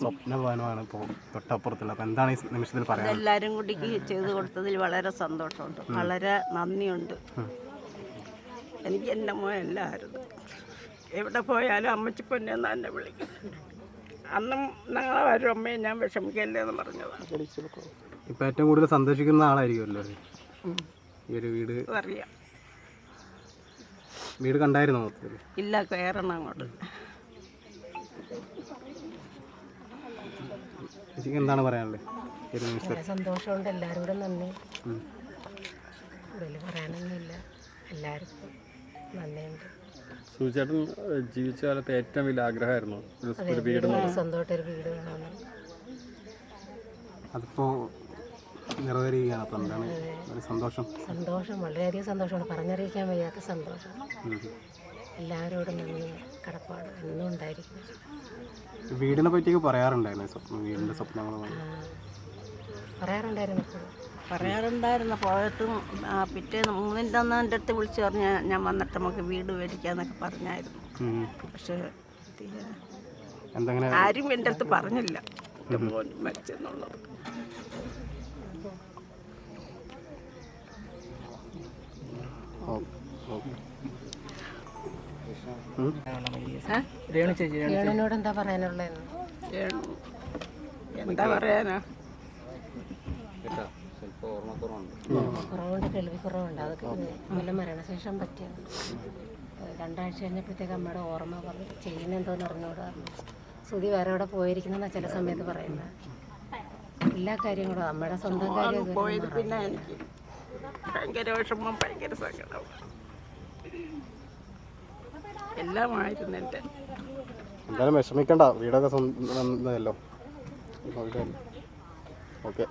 സ്വപ്നഭവനമാണ് ഇപ്പോൾ തൊട്ടപ്പുറത്തുള്ളത് അപ്പോൾ എന്താണ് ഈ നിമിഷത്തിൽ പറയാൻ എല്ലാവരും കൂടി ചെയ്തു കൊടുത്തതിൽ വളരെ സന്തോഷമുണ്ട്. വളരെ നന്ദിയുണ്ട്. എനിക്ക് എന്റെ മോൻ എല്ലാവരും എവിടെ പോയാലും അമ്മച്ചി പൊന്നെന്ന് എന്നെ വിളിക്കും അന്നും ഞങ്ങളെ വരും അമ്മയെ ഞാൻ വിഷമിക്കല്ലേ എന്ന് പറഞ്ഞതാണ് ഇപ്പം ഏറ്റവും കൂടുതൽ സന്തോഷിക്കുന്ന ആളായിരിക്കുമല്ലോ? ഈ ഒരു വീട് അറിയാം വീട് കണ്ടായിരുന്നു മൊത്തത്തിൽ? ഇല്ല കയറണം അങ്ങോട്ട്. ചേച്ചിക്ക് എന്താണ് പറയാനുള്ളത്? സന്തോഷമുണ്ട്. എല്ലാവരോടും നന്ദി. കൂടുതൽ പറയാനൊന്നുമില്ല. എല്ലാവർക്കും നന്ദിയുണ്ട്. സൂചേട്ടൻ ജീവിച്ച കാലത്ത് ഏറ്റവും വലിയ ആഗ്രഹമായിരുന്നു. ഒരു ഒരു വീട് ഒരു വീട് വേണമെന്ന്. അതിപ്പോൾ എന്താണ് ഒരു സന്തോഷം. സന്തോഷം വളരെയധികം സന്തോഷമാണ്. പറഞ്ഞറിയിക്കാൻ വയ്യാത്ത സന്തോഷം. എല്ലാവരോടും നന്ദി. കടപ്പാട് എന്നും ഉണ്ടായിരിക്കും. വീടിനെ പറ്റിയൊക്കെ പറയാറുണ്ടായിരുന്നു? സ്വപ്നം വീടിന്റെ സ്വപ്നങ്ങൾ ആ, പറയാറുണ്ടായിരുന്നു എപ്പോഴും. പറയാറുണ്ടായിരുന്നു. പോയിട്ടും പിറ്റേ പിറ്റേന്ന് മൂന്നിന്റെ അന്ന് എന്റെ അടുത്ത് വിളിച്ചു പറഞ്ഞ ഞാൻ വന്നിട്ട് നമുക്ക് വീട് മേടിക്കാന്നൊക്കെ പറഞ്ഞായിരുന്നു. പക്ഷേ ആരും എന്റെ അടുത്ത് പറഞ്ഞില്ല. എന്റെ മോൻ മരിച്ചെന്നുള്ളത്. രേണുവിനോട് എന്താ പറയാനുള്ളതെന്ന്? എന്താ പറയാനാ? കുറവുണ്ട് കേൾവി കുറവുണ്ട് അതൊക്കെ നല്ല മരണശേഷം പറ്റിയത് രണ്ടാഴ്ച കഴിഞ്ഞപ്പോഴത്തേക്ക് അമ്മയുടെ ഓർമ്മ പറഞ്ഞു ചെയ്യുന്ന എന്തോന്ന് പറഞ്ഞു. സുതി വേറെ അവിടെ പോയിരിക്കുന്ന ചില സമയത്ത് പറയുന്നത്. എല്ലാ കാര്യങ്ങളും അമ്മയുടെ സ്വന്തം കാര്യം പിന്നെ എനിക്ക്. ഭയങ്കര വിഷമം ഭയങ്കര സങ്കടം. എല്ലാമായിരുന്നു എന്റെ. എന്തായാലും വിഷമിക്കണ്ട വീടൊക്കെ സ്വന്തമല്ലോ ഓക്കെ.